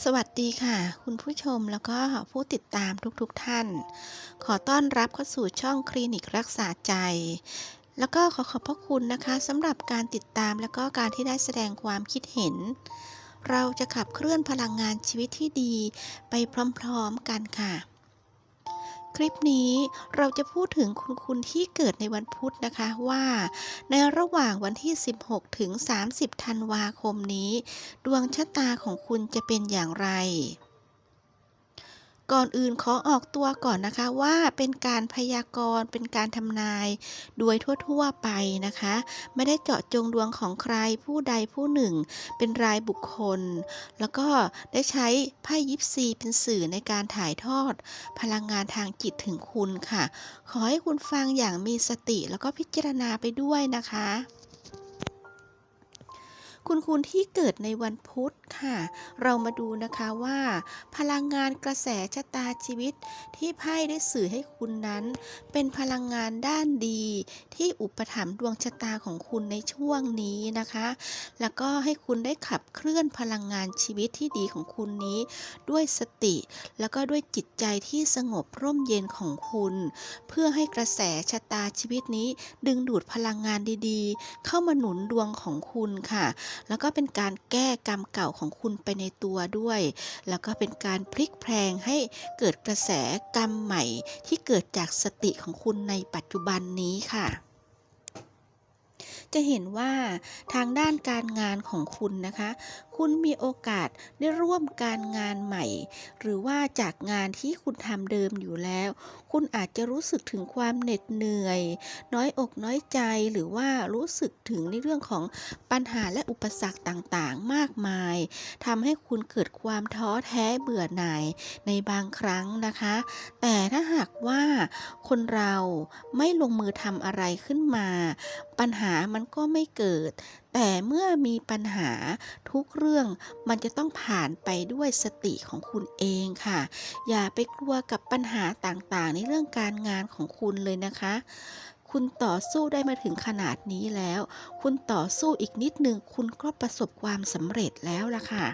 สวัสดีค่ะ คุณผู้ชมแล้วก็ผู้ติดตามทุกๆทท่าน ขอต้อนรับเข้าสู่ช่องคลินิกรักษาใจ แล้วก็ขอขอบพระคุณนะคะสำหรับการติดตามแล้วก็การที่ได้แสดงความคิดเห็น เราจะขับเคลื่อนพลังงานชีวิตที่ดีไปพร้อมๆกันค่ะ คลิปนี้เราจะพูดถึงคุณคุณที่เกิดในวันพุธนะคะว่า ในระหว่างวันที่ 16 ถึง 30 ธันวาคมนี้ ดวงชะตาของคุณจะเป็นอย่างไร ก่อนอื่นขอออกตัวก่อนนะคะว่าเป็นการพยากรณ์เป็นการทำนาย โดยทั่วๆไปนะคะ ไม่ได้เจาะจงดวงของใครผู้ใดผู้หนึ่ง เป็นรายบุคคล แล้วก็ได้ใช้ไพ่ยิปซีเป็นสื่อในการถ่ายทอด พลังงานทางจิตถึงคุณค่ะ ขอให้คุณฟังอย่างมีสติแล้วก็พิจารณาไปด้วยนะคะ คุณคุณที่เกิดในวันพุธค่ะ เรามาดูนะคะว่า พลังงานกระแสชะตาชีวิต ที่ไพ่ได้สื่อให้คุณนั้น เป็นพลังงานด้านดี ที่อุปถัมภ์ดวงชะตาของคุณในช่วงนี้นะคะ แล้วก็ให้คุณได้ขับเคลื่อนพลังงานชีวิตที่ดีของคุณนี้ ด้วยสติ แล้วก็ด้วยจิตใจที่สงบร่มเย็นของคุณ เพื่อให้กระแสชะตาชีวิตนี้ ดึงดูดพลังงานดีๆ เข้ามาหนุนดวงของคุณค่ะแล้วก็เป็นการแก้กรรมเก่าของคุณไปในตัวด้วย แล้วก็เป็นการพลิกแพลงให้เกิดกระแสกรรมใหม่ที่เกิดจากสติของคุณในปัจจุบันนี้ค่ะจะเห็นว่าทางด้านการงานของคุณนะคะคุณมีโอกาสได้ร่วมการงานใหม่ หรือว่าจากงานที่คุณทำเดิมอยู่แล้ว คุณอาจจะรู้สึกถึงความเหน็ดเหนื่อย น้อยอกน้อยใจหรือว่ารู้สึกถึงในเรื่องของปัญหาและอุปสรรคต่างๆ มากมายทำให้คุณเกิดความท้อแท้เบื่อหน่ายในบางครั้งนะคะ แต่ถ้าหากว่าคนเราไม่ลงมือทำอะไรขึ้นมา ปัญหามันก็ไม่เกิด แต่เมื่อมีปัญหาทุกเรื่องมันจะต้องผ่านไปด้วยสติของคุณเองค่ะ อย่าไปกลัวกับปัญหาต่างๆ ในเรื่องการงานของคุณเลยนะคะ คุณต่อสู้ได้มาถึงขนาดนี้แล้ว คุณต่อสู้อีกนิดหนึ่งคุณก็ประสบความสำเร็จแล้วล่ะค่ะ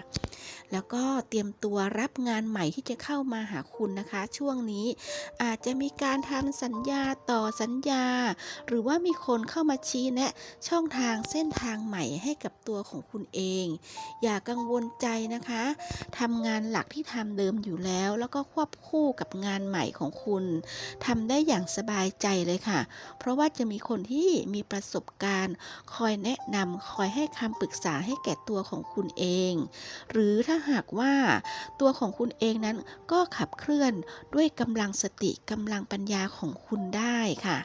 แล้วก็เตรียมตัวรับงานใหม่ที่จะเข้ามาหาคุณนะคะ ช่วงนี้อาจจะมีการทำสัญญาต่อสัญญา หรือว่ามีคนเข้ามาชี้แนะ ช่องทางเส้นทางใหม่ให้กับตัวของคุณเอง อย่ากังวลใจนะคะทำงานหลักที่ทำเดิมอยู่แล้ว แล้วก็ควบคู่กับงานใหม่ของคุณทำได้อย่างสบายใจเลยค่ะ เพราะราะว่าจะมีคนที่มีประสบการณ์ คอยแนะนำคอยให้คำปรึกษาให้แก่ตัวของคุณเอง หรือถ้าหากว่าตัวของคุณเองนั้นก็ขับเคลื่อนด้วยกำลังสติกำลังปัญญาของคุณได้ค่ะ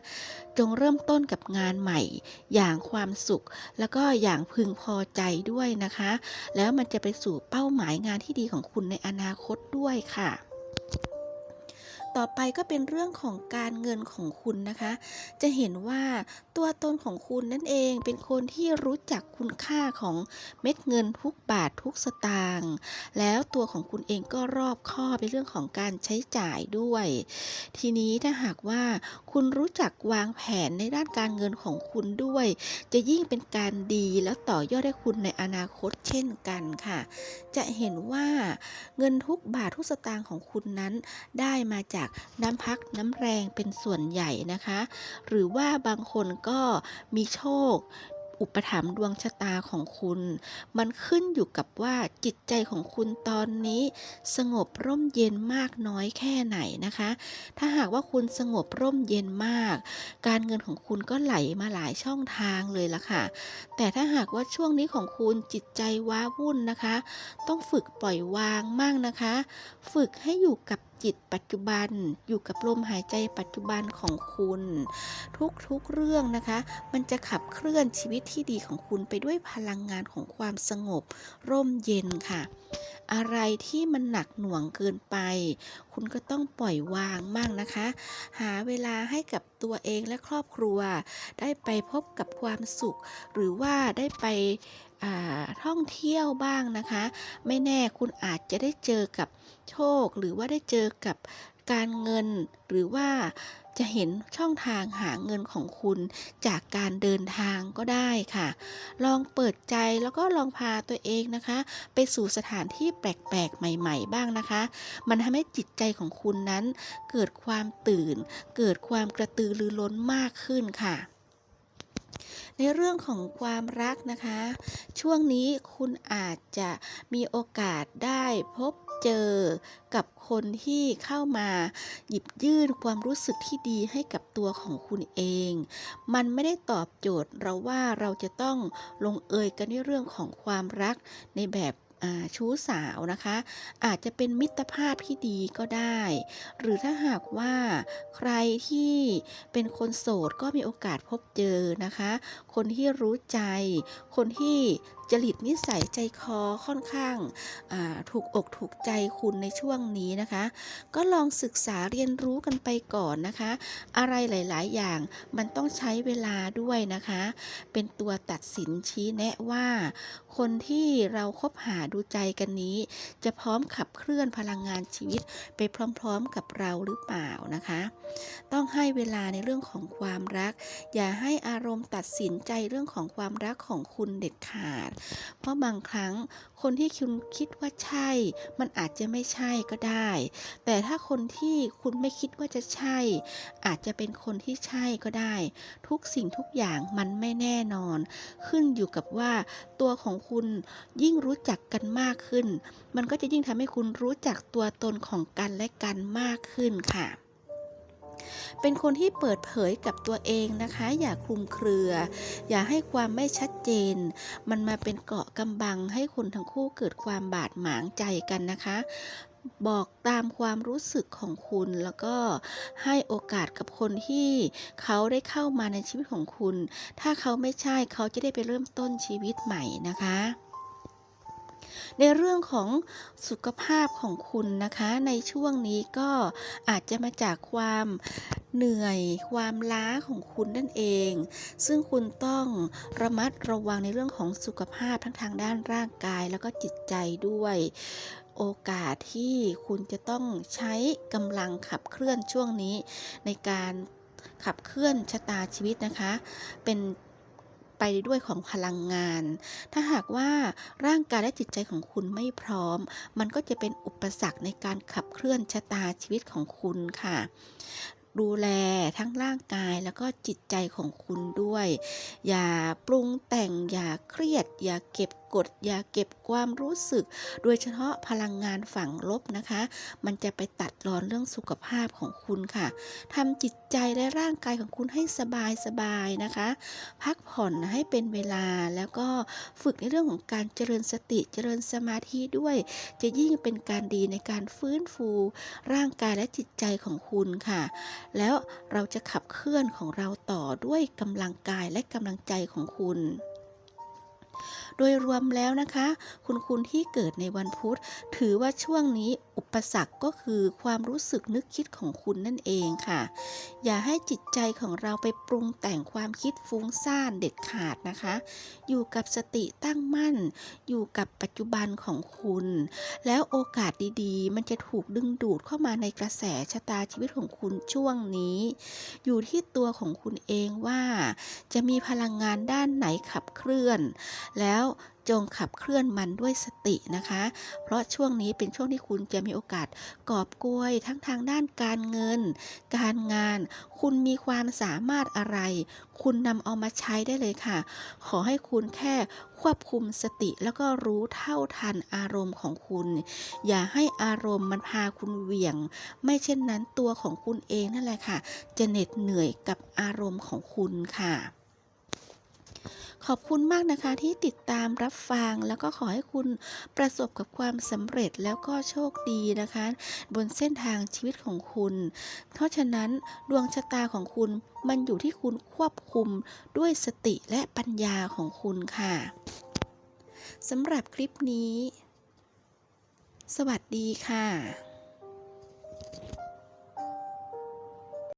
จงเริ่มต้นกับงานใหม่ อย่างความสุข แล้วก็อย่างพึงพอใจด้วยนะคะ แล้วมันจะไปสู่เป้าหมายงานที่ดีของคุณในอนาคตด้วยค่ะ ต่อไปก็เป็นเรื่องของการเงินของคุณนะคะ จะเห็นว่า ตัวตนของคุณนั่นเองเป็นคนที่รู้จักคุณค่าของเม็ดเงินทุกบาททุกสตางค์แล้วตัวของคุณเองก็รอบคอบในเรื่องของการใช้จ่ายด้วย ทีนี้ถ้าหากว่าคุณรู้จักวางแผนในด้านการเงินของคุณด้วย จะยิ่งเป็นการดีแล้วต่อยอดให้คุณในอนาคตเช่นกันค่ะ จะเห็นว่าเงินทุกบาททุกสตางค์ของคุณนั้นได้มาจากน้ำพักน้ำแรงเป็นส่วนใหญ่นะคะ หรือว่าบางคนก็มีโชค อุปถัมภ์ดวงชะตาของคุณ มันขึ้นอยู่กับว่าจิตใจของคุณตอนนี้ สงบร่มเย็นมากน้อยแค่ไหนนะคะ ถ้าหากว่าคุณสงบร่มเย็นมาก การเงินของคุณก็ไหลมาหลายช่องทางเลยละค่ะ แต่ถ้าหากว่าช่วงนี้ของคุณจิตใจว้าวุ่นนะคะ ต้องฝึกปล่อยวางมั่งนะคะ ฝึกให้อยู่กับจิตปัจจุบัน อยู่กับลมหายใจปัจจุบันของคุณ ทุกๆเรื่องนะคะ มันจะขับเคลื่อนชีวิตที่ดีของคุณไปด้วยพลังงานของความสงบ ร่มเย็นค่ะ อะไรที่มันหนักหน่วงเกินไป คุณก็ต้องปล่อยวางมั่งนะคะ หาเวลาให้กับตัวเองและครอบครัว ได้ไปพบกับความสุข หรือว่าได้ไป ท่องเที่ยวบ้างนะคะ ไม่แน่คุณอาจจะได้เจอกับโชค หรือว่าได้เจอกับการเงินหรือว่าจะเห็นช่องทางหาเงินของคุณจากการเดินทางก็ได้ค่ะ ลองเปิดใจแล้วก็ลองพาตัวเองนะคะ ไปสู่สถานที่แปลกๆ ใหม่ ๆ บ้างนะคะ มันทำให้จิตใจของคุณนั้น เกิดความตื่น เกิดความกระตือรือร้นมากขึ้นค่ะ ในเรื่องของความรักนะคะ ช่วงนี้คุณอาจจะมีโอกาสได้พบเจอกับคนที่เข้ามาหยิบยื่นความรู้สึกที่ดีให้กับตัวของคุณเอง มันไม่ได้ตอบโจทย์เราว่าเราจะต้องลงเอยกันในเรื่องของความรักในแบบ ชู้สาวนะคะ อาจจะเป็นมิตรภาพที่ดีก็ได้ หรือถ้าหากว่าใครที่เป็นคนโสดก็มีโอกาสพบเจอนะคะ คนที่รู้ใจ คนที่จริตนิสัยใจคอค่อนข้างาถูกอกถูกใจคุณในช่วงนี้นะคะ ก็ลองศึกษาเรียนรู้กันไปก่อนนะคะ อะไรหลาย ๆ อย่างมันต้องใช้เวลาด้วยนะคะ เป็นตัวตัดสินชี้แนะว่า คนที่เราคบหาดูใจกันนี้ จะพร้อมขับเคลื่อนพลังงานชีวิตไปพร้อม ๆ กับเราหรือเปล่านะคะ ต้องให้เวลาในเรื่องของความรัก อย่าให้อารมณ์ตัดสินใจเรื่องของความรักของคุณเด็ดขาดเพราะบางครั้งคนที่คุณคิดว่าใช่ มันอาจจะไม่ใช่ก็ได้ แต่ถ้าคนที่คุณไม่คิดว่าจะใช่ อาจจะเป็นคนที่ใช่ก็ได้ ทุกสิ่งทุกอย่างมันไม่แน่นอน ขึ้นอยู่กับว่าตัวของคุณยิ่งรู้จักกันมากขึ้น มันก็จะยิ่งทำให้คุณรู้จักตัวตนของกันและกันมากขึ้นค่ะ เป็นคนที่เปิดเผยกับตัวเองนะคะ อย่าคลุมเครือ อย่าให้ความไม่ชัดเจน มันมาเป็นเกาะกำบังให้คนทั้งคู่เกิดความบาดหมางใจกันนะคะบอกตามความรู้สึกของคุณแล้วก็ให้โอกาสกับคนที่เขาได้เข้ามาในชีวิตของคุณ ถ้าเขาไม่ใช่เขาจะได้ไปเริ่มต้นชีวิตใหม่นะคะ ในเรื่องของสุขภาพของคุณนะคะ ในช่วงนี้ก็อาจจะมาจากความเหนื่อยความล้าของคุณนั่นเอง ซึ่งคุณต้องระมัดระวังในเรื่องของสุขภาพทั้งทางด้านร่างกายแล้วก็จิตใจด้วยโอกาสที่คุณจะต้องใช้กำลังขับเคลื่อนช่วงนี้ ในการขับเคลื่อนชะตาชีวิตนะคะ เป็น ด้วยของพลังงาน ถ้าหากว่าร่างกายและจิตใจของคุณไม่พร้อม มันก็จะเป็นอุปสรรคในการขับเคลื่อนชะตาชีวิตของคุณค่ะดูแลทั้งร่างกายแล้วก็จิตใจของคุณด้วย อย่าปรุงแต่งอย่าเครียด อย่าเก็บ กดอย่าเก็บความรู้สึก โดยเฉพาะพลังงานฝั่งลบนะคะ มันจะไปตัดรอนเรื่องสุขภาพของคุณค่ะทำจิตใจและร่างกายของคุณให้สบายสบายๆนะคะ พักผ่อนให้เป็นเวลาแล้วก็ฝึกในเรื่องของการเจริญสติเจริญสมาธิด้วย จะยิ่งเป็นการดีในการฟื้นฟูร่างกายและจิตใจของคุณค่ะ แล้วเราจะขับเคลื่อนของเราต่อด้วยกำลังกายและกำลังใจของคุณ โดยรวมแล้วนะคะ คุณคุณที่เกิดในวันพุธ ถือว่าช่วงนี้อุปสรรคก็คือความรู้สึกนึกคิดของคุณนั่นเองค่ะ อย่าให้จิตใจของเราไปปรุงแต่งความคิดฟุ้งซ่านเด็ดขาดนะคะ อยู่กับสติตั้งมั่น อยู่กับปัจจุบันของคุณ แล้วโอกาสดีๆ มันจะถูกดึงดูดเข้ามาในกระแสชะตาชีวิตของคุณช่วงนี้ อยู่ที่ตัวของคุณเองว่า จะมีพลังงานด้านไหนขับเคลื่อน แล้วแล้วจงขับเคลื่อนมันด้วยสตินะคะ เพราะช่วงนี้เป็นช่วงที่คุณจะมีโอกาสกอบกวยทั้งทางด้านการเงิน การงาน คุณมีความสามารถอะไร คุณนำเอามาใช้ได้เลยค่ะ ขอให้คุณแค่ควบคุมสติแล้วก็รู้เท่าทันอารมณ์ของคุณ อย่าให้อารมณ์มันพาคุณเหวี่ยง ไม่เช่นนั้นตัวของคุณเองนั่นแหละค่ะ จะเหน็ดเหนื่อยกับอารมณ์ของคุณค่ะ ขอบคุณมากนะคะที่ติดตามรับฟัง แล้วก็ขอให้คุณประสบกับความสำเร็จแล้วก็โชคดีนะคะ บนเส้นทางชีวิตของคุณ เพราะฉะนั้นดวงชะตาของคุณมันอยู่ที่คุณควบคุมด้วยสติและปัญญาของคุณค่ะสำหรับคลิปนี้ สวัสดีค่ะ